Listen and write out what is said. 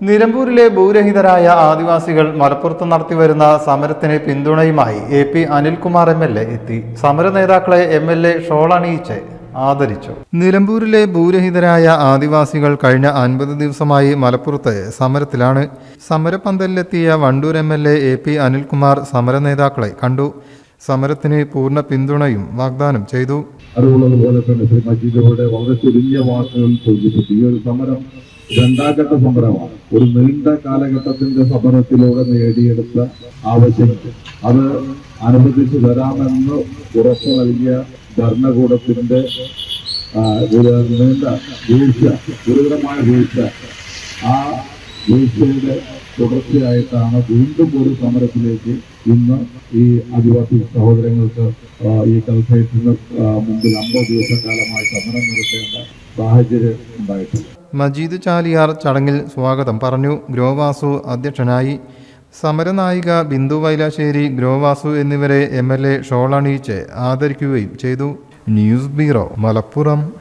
നിലമ്പൂരിലെ ഭൂരഹിതരായ ആദിവാസികൾ മലപ്പുറത്ത് നടത്തിവരുന്ന സമരത്തിന് പിന്തുണയുമായി A P Anilkumar M L A എത്തി. സമര നേതാക്കളെ എം എൽ എ ഷോൾ അണിയിച്ച് ആദരിച്ചു. നിലമ്പൂരിലെ ഭൂരഹിതരായ ആദിവാസികൾ കഴിഞ്ഞ അൻപത് ദിവസമായി മലപ്പുറത്ത് സമരത്തിലാണ്. സമരപന്തലിലെത്തിയ Wandoor M L A A P Anilkumar സമര നേതാക്കളെ കണ്ടു. സമരത്തിന് പൂർണ പിന്തുണയും വാഗ്ദാനം ചെയ്തു. അറിവുള്ളതുപോലെ തന്നെ ശ്രീ മജീദിലൂടെ വളരെ ചുരുങ്ങിയ വാക്കുകൾ സൂചിപ്പിച്ചു ഈ ഒരു സമരം രണ്ടാം ഘട്ട സമരമാണ്. ഒരു നീണ്ട കാലഘട്ടത്തിന്റെ സമരത്തിലൂടെ നേടിയെടുത്ത ആവശ്യം. അത് അനുവദിച്ചു തരാമെന്ന് ഉറപ്പു നൽകിയ ഭരണകൂടത്തിന്റെ ഒരു നീണ്ട വീഴ്ച ഗുരുതരമായ വീഴ്ച. ആ വീഴ്ചയുടെ തുടർച്ചയായിട്ടാണ് വീണ്ടും ഒരു സമരത്തിലേക്ക് ഇന്ന് ഈ ആദിവാസി സഹോദരങ്ങൾക്ക് ഈ കൽഫേറ്റിന് മുമ്പിൽ അമ്പത് ദിവസക്കാലമായി സമരം നടത്തേണ്ട സാഹചര്യം ഉണ്ടായിട്ടുണ്ട്. മജീദ് ചാലിയാർ ചടങ്ങിൽ സ്വാഗതം പറഞ്ഞു. ഗ്രോവാസു അധ്യക്ഷനായി. സമരനായിക ബിന്ദു വൈലാശ്ശേരി ഗ്രോവാസു എന്നിവരെ എം എൽ എ ആദരിക്കുകയും ചെയ്തു. News bureau Malappuram.